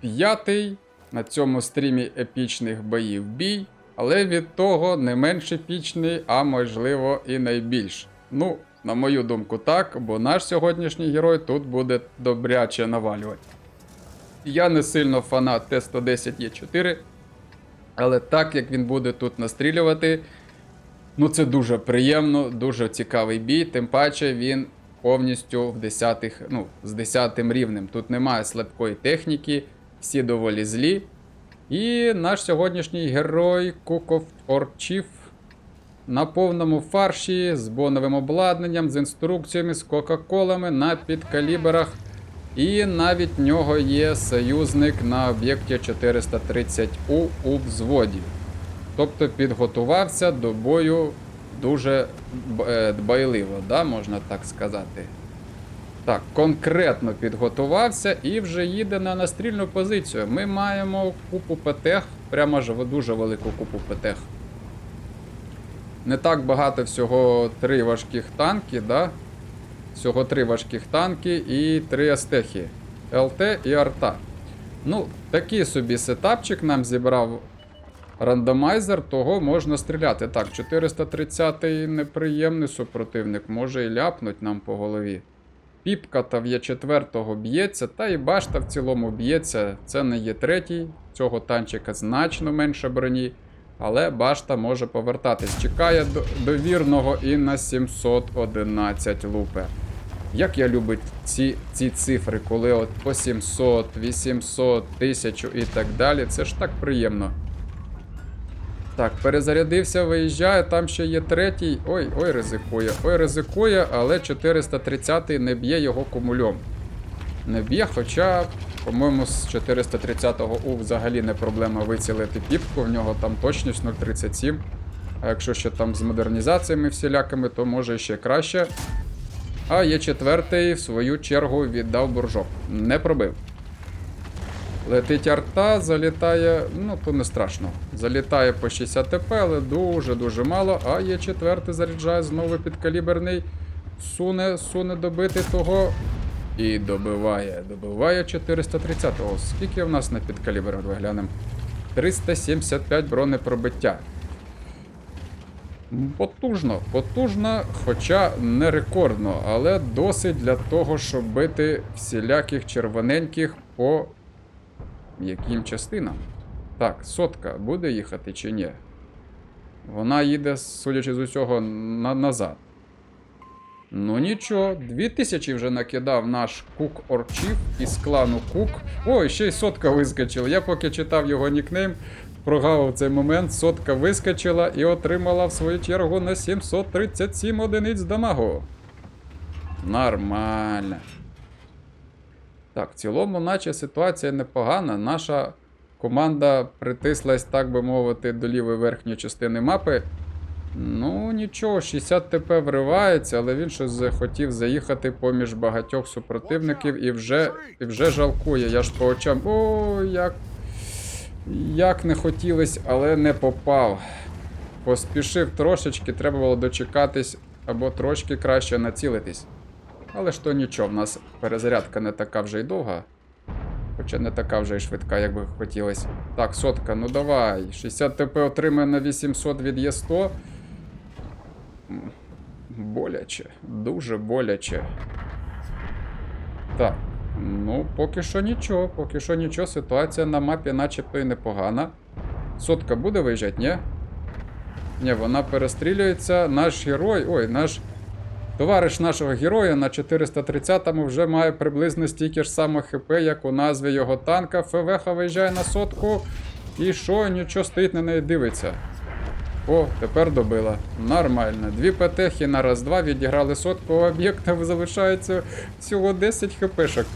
П'ятий на цьому стрімі епічних боїв бій, але від того не менш епічний, а можливо і найбільш. Ну, на мою думку, так, бо наш сьогоднішній герой тут буде добряче навалювати. Я не сильно фанат Т-110Е4, але так як він буде тут настрілювати, ну це дуже приємно, дуже цікавий бій, тим паче він повністю в 10, ну, з 10 рівнем. Тут немає слабкої техніки, всі доволі злі. І наш сьогоднішній герой or Chief на повному фарші з боновим обладнанням, з інструкціями, з кока-колами на підкаліберах. І навіть в нього є союзник на об'єкті 430У у взводі. Тобто підготувався до бою дуже е, дбайливо, да, можна так сказати. Так, конкретно підготувався і вже їде на настрільну позицію. Ми маємо купу ПТХ, прямо ж дуже велику купу ПТХ. Не так багато всього три важких танки, да? Всього три важких танки і три астехи. ЛТ і арта. Ну, такий собі сетапчик нам зібрав рандомайзер, того можна стріляти. Так, 430-й неприємний супротивник, може і ляпнуть нам по голові. Піпка та в Є4 б'ється, та і башта в цілому б'ється. Це не є третій. Цього танчика значно менше броні. Але башта може повертатись. Чекає до, довірного і на 711 лупе. Як я люблю ці, ці цифри, коли от по 700, 800, 1000 і так далі. Це ж так приємно. Так, перезарядився, виїжджає, там ще є третій. Ой, ой, ризикує. Ой, ризикує, але 430-й не б'є його кумульом. Не б'є, хоча, по-моєму, з 430-го У взагалі не проблема вицілити піпку, в нього там точність 0,37. А якщо ще там з модернізаціями всілякими, то може ще краще. А є четвертий, в свою чергу віддав буржок. Не пробив. Летить арта, залітає, ну то не страшно. Залітає по 60 ТП, але дуже-дуже мало. А є четвертий, заряджає знову підкаліберний. Суне, суне добити того. І добиває. Добиває 430-го. Скільки в нас на підкаліберах виглянемо? 375 бронепробиття. Потужно, потужно, хоча не рекордно, але досить для того, щоб бити всіляких червоненьких по яким частинам? Так, сотка буде їхати чи ні? Вона їде, судячи з усього, на назад. Ну нічого, 2000 вже накидав наш Кук Орчів із клану Кук. Ой, ще й сотка вискочила. Я поки читав його нікнейм, прогавив цей момент, сотка вискочила і отримала в свою чергу на 737 одиниць дамагу. Нормально. Так, в цілому, наче ситуація непогана. Наша команда притислась, так би мовити, до лівої верхньої частини мапи. Ну, нічого, 60 ТП вривається, але він щось захотів заїхати поміж багатьох супротивників і вже, і вже жалкує. Я ж по очам. О, як. Як не хотілось, але не попав. Поспішив трошечки, треба було дочекатись або трошки краще націлитись. Але ж то нічого, в нас перезарядка не така вже й довга. Хоча не така вже й швидка, як би хотілося. Так, сотка, ну давай. 60 ТП отримає на 800 від Є100. Боляче, дуже боляче. Так, ну поки що нічого, поки що нічого. Ситуація на мапі начебто і непогана. Сотка буде виїжджати, ні? Ні, вона перестрілюється. Наш герой. Ой, наш. Товариш нашого героя на 430-му вже має приблизно стільки ж само ХП, як у назві його танка. ФВХ виїжджає на сотку. І що, нічого стоїть на неї дивиться. О, тепер добила. Нормально. Дві ПТХи на раз-два відіграли сотку об'єкта, залишається всього 10 хпшок.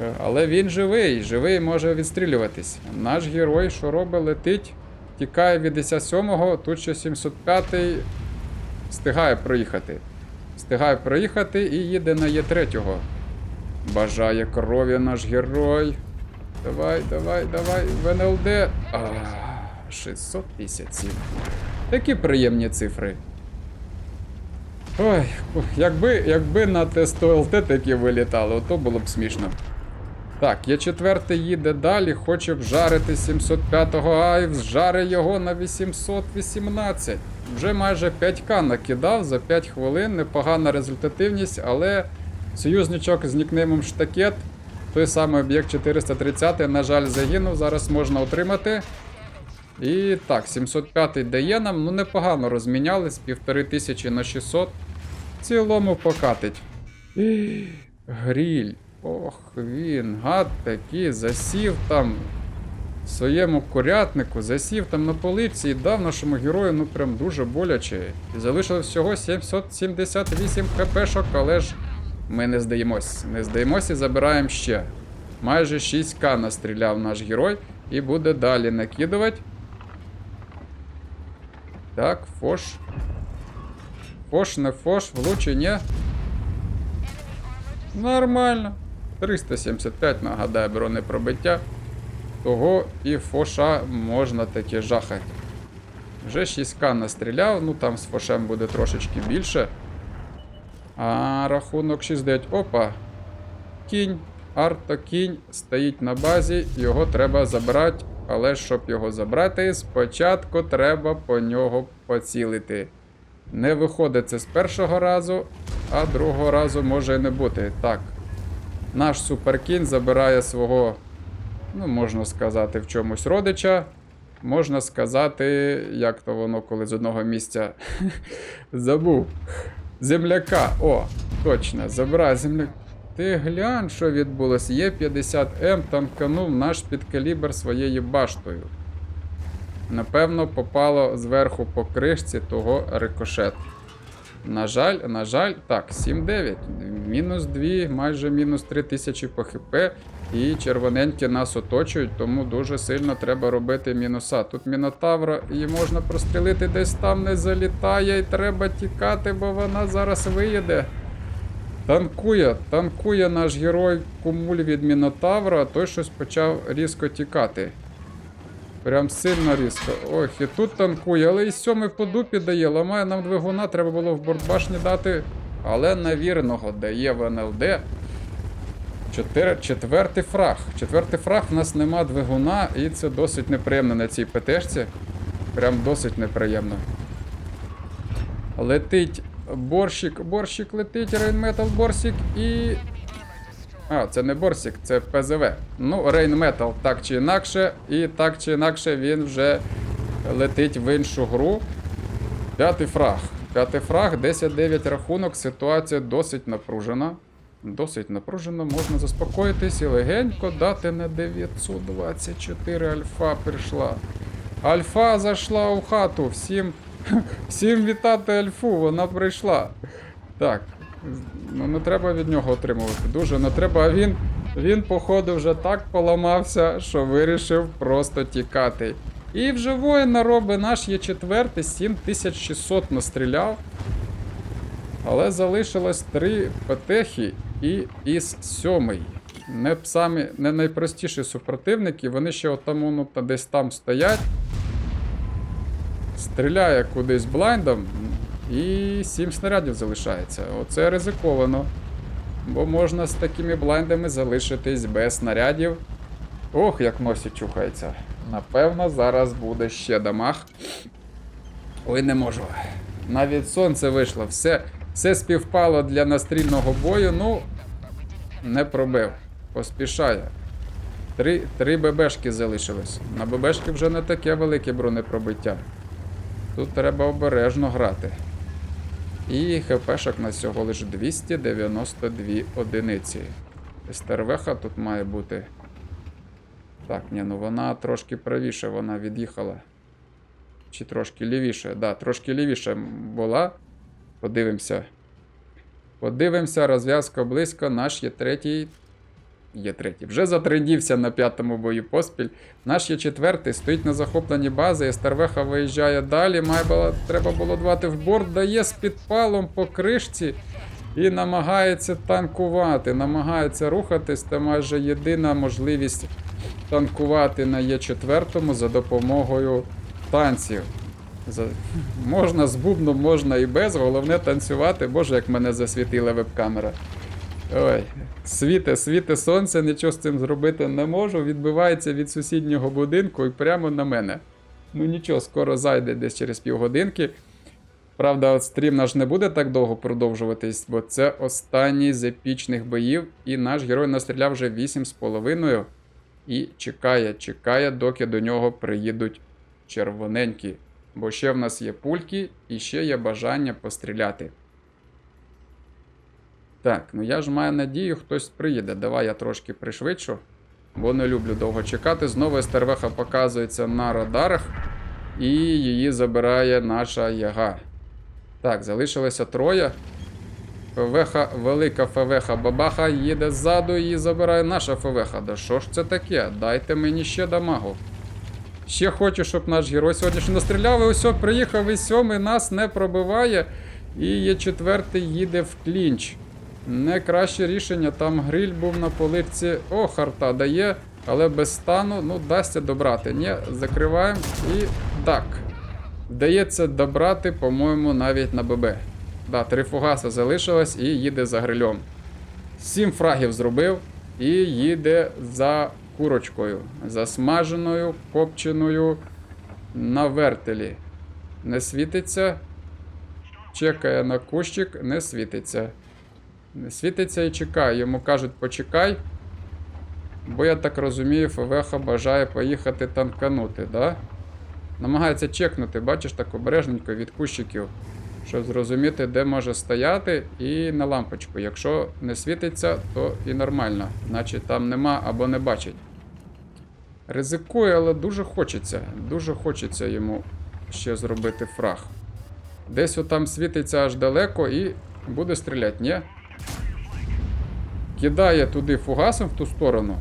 Е, Але він живий, живий може відстрілюватись. Наш герой, що робить, летить, тікає від 57-го, тут ще 705-й встигає проїхати. Встигає проїхати і їде на Є3. Бажає крові наш герой. Давай, давай, давай, в НЛД. А, 657. Такі приємні цифри. Ой, якби, якби на Т100 ЛТ такі вилітало, то було б смішно. Так, є четвертий їде далі, хоче вжарити 705-го, ай, вжари його на 818. Вже майже 5к накидав за 5 хвилин, непогана результативність, але союзничок з нікнеймом Штакет, той самий об'єкт 430, на жаль, загинув, зараз можна отримати. І так, 705 дає нам, ну непогано розмінялись, півтори тисячі на 600. В цілому покатить. Гріль. Ох, він, гад такий, засів там своєму курятнику, засів там на полиці і дав нашому герою ну прям дуже боляче. І залишилось всього 778 хпшок, але ж ми не здаємось. Не здаємось і забираємо ще. Майже 6к настріляв наш герой і буде далі накидувати. Так, фош. Фош, не фош, влучи, ні. Нормально. 375, нагадаю, бронепробиття. Того і фоша можна таки жахати. Вже 6к настріляв, ну там з фошем буде трошечки більше. А рахунок 6-9. Опа. Кінь. Арто кінь стоїть на базі, його треба забрати. Але щоб його забрати, спочатку треба по нього поцілити. Не виходить це з першого разу, а другого разу може і не бути. Так. Наш суперкінь забирає свого, ну, можна сказати, в чомусь родича. Можна сказати, як то воно, коли з одного місця забув. Земляка. О, точно, забирає земляк. Ти глянь, що відбулося. Є 50М танканув наш підкалібр своєю баштою. Напевно, попало зверху по кришці того рикошет. На жаль, на жаль, так, 7-9. Мінус 2, майже мінус 3 тисячі по хп. І червоненькі нас оточують, тому дуже сильно треба робити мінуса. Тут мінотавра, її можна прострілити, десь там не залітає, і треба тікати, бо вона зараз виїде. Танкує, танкує наш герой кумуль від мінотавра, а той щось почав різко тікати. Прям сильно різко. Ох, і тут танкує, але і сьомий по дупі дає. Ламає нам двигуна, треба було в бортбашні дати. Але на вірного дає в НЛД. Чотири, четвертий фраг. Четвертий фраг в нас нема двигуна, і це досить неприємно на цій ПТшці. Прям досить неприємно. Летить борщик, борщик летить, рейнметал борщик і. А, це не борсик, це ПЗВ. Ну, рейнметал так чи інакше, і так чи інакше він вже летить в іншу гру. П'ятий фраг. П'ятий фраг, 10-9 рахунок, ситуація досить напружена. Досить напружено, можна заспокоїтись і легенько дати на 924 альфа прийшла. Альфа зайшла у хату. Всім, всім вітати альфу, вона прийшла. Так, ну не треба від нього отримувати. Дуже не треба. А він, він, походу, вже так поламався, що вирішив просто тікати. І вже воїн робить наш є четвертий, 7600 настріляв. Але залишилось три петехи і із сьомий. Не самі не найпростіші супротивники, вони ще та десь там стоять. Стріляє кудись блайндом, і 7 снарядів залишається. Оце ризиковано. Бо можна з такими блайндами залишитись без снарядів. Ох, як носі чухається. Напевно, зараз буде ще дамаг. Ой, не можу. Навіть сонце вийшло. Все, все співпало для настрільного бою. Ну, не пробив. Поспішає. Три, три ББшки залишилось. На ББшки вже не таке велике бронепробиття. Тут треба обережно грати. І ХПшок на всього лише 292 одиниці. Стервеха тут має бути. Так, ні, ну вона трошки правіше, вона від'їхала. Чи трошки лівіше? Да, трошки лівіше була. Подивимося. Подивимося, розв'язка близько. Наш є третій. Є третій. Вже затрендівся на п'ятому бою поспіль. Наш є четвертий, стоїть на захопленні бази, і Старвеха виїжджає далі. Має було, треба було дбати в борт, дає з підпалом по кришці і намагається танкувати. Намагається рухатись. Це майже єдина можливість танкувати на Є4 за допомогою танців. За... Можна з бубном, можна і без. Головне танцювати. Боже, як мене засвітила веб-камера. Ой, світе, світе сонце, нічого з цим зробити не можу. Відбивається від сусіднього будинку і прямо на мене. Ну нічого, скоро зайде десь через півгодинки. Правда, стрім наш не буде так довго продовжуватись, бо це останній з епічних боїв, і наш герой настріляв вже 8,5 і чекає, чекає, доки до нього приїдуть червоненькі. Бо ще в нас є пульки і ще є бажання постріляти. Так, ну я ж маю надію, хтось приїде. Давай я трошки пришвидшу, бо не люблю довго чекати. Знову стервеха показується на радарах, і її забирає наша яга. Так, залишилося троє. ФВХ, велика ФВХ бабаха їде ззаду і забирає наша ФВХ. Да що ж це таке? Дайте мені ще дамагу. Ще хочу, щоб наш герой сьогодні настріляв, і ось приїхав і сьомий нас не пробиває. І є четвертий їде в клінч. Не краще рішення, там гриль був на поличці. О, харта дає, але без стану, ну, дасться добрати. Ні, закриваємо і так. Вдається добрати, по-моєму, навіть на ББ. Да, три фугаси залишилось і їде за грильом. Сім фрагів зробив і їде за курочкою. Засмаженою, копченою на вертелі. Не світиться. Чекає на кущик, не світиться. Світиться і чекає. Йому кажуть, почекай. Бо я так розумію, ФВХ бажає поїхати танканути, да? Намагається чекнути, бачиш, так обережненько від кущиків, щоб зрозуміти, де може стояти, і на лампочку. Якщо не світиться, то і нормально, значить там нема або не бачить. Ризикує, але дуже хочеться. Дуже хочеться йому ще зробити фраг. Десь отам світиться аж далеко і буде стріляти, ні? Кидає туди фугасом в ту сторону.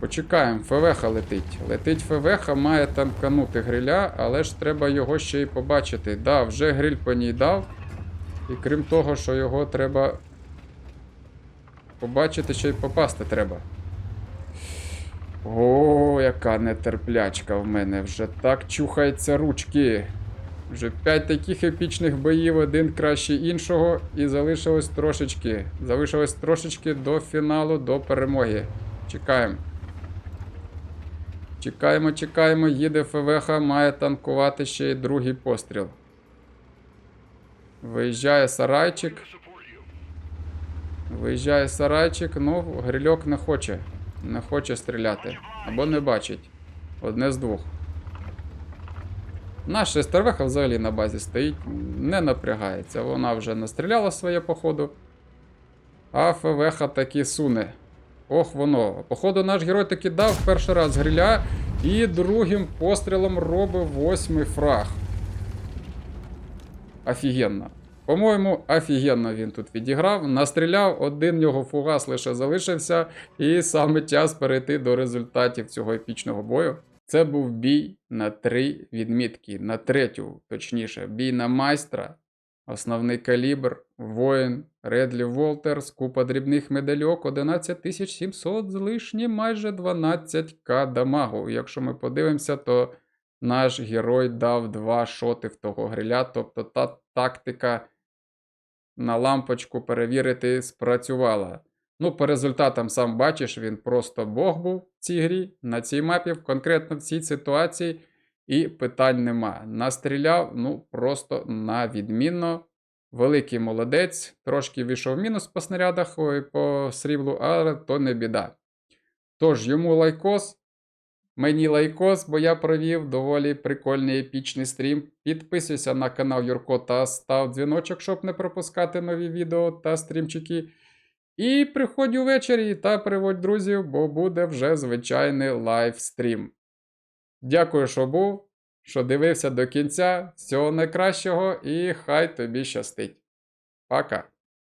Почекаємо, ФВХ летить. Летить ФВХ, має танканути гриля, але ж треба його ще й побачити. Да, вже гриль по ній дав. І крім того, що його треба побачити, ще й попасти треба. О, яка нетерплячка в мене. Вже так чухаються ручки. Вже 5 таких епічних боїв, один краще іншого, і залишилось трошечки. Залишилось трошечки до фіналу, до перемоги. Чекаємо. Чекаємо, чекаємо, їде ФВХ, має танкувати ще й другий постріл. Виїжджає сарайчик. Виїжджає сарайчик, ну, грильок не хоче. Не хоче стріляти. Або не бачить. Одне з двох. Наша стервеха взагалі на базі стоїть, не напрягається. Вона вже настріляла своє походу. А ФВХ таки суне. Ох, воно. Походу, наш герой таки дав перший раз гриля і другим пострілом робив восьмий фраг. Офігенно. По-моєму, офігенно він тут відіграв. Настріляв, один його фугас лише залишився, і саме час перейти до результатів цього епічного бою. Це був бій на три відмітки, на третю, точніше, бій на майстра, основний калібр, воїн, Редлі Волтерс, купа дрібних медальок, 11700 з лишнім, майже 12к дамагу. Якщо ми подивимося, то наш герой дав два шоти в того гриля, тобто та тактика на лампочку перевірити спрацювала. Ну, по результатам сам бачиш, він просто Бог був в цій грі, на цій мапі, конкретно в цій ситуації, і питань нема. Настріляв, ну, просто на відмінно. Великий молодець, трошки війшов мінус по снарядах ой, по сріблу, але то не біда. Тож, йому лайкос, мені лайкос, бо я провів доволі прикольний епічний стрім. Підписуйся на канал Юрко та став дзвіночок, щоб не пропускати нові відео та стрімчики. І приходь увечері та приводь друзів, бо буде вже звичайний лайвстрім. Дякую, що був, що дивився до кінця. Всього найкращого і хай тобі щастить. Пока!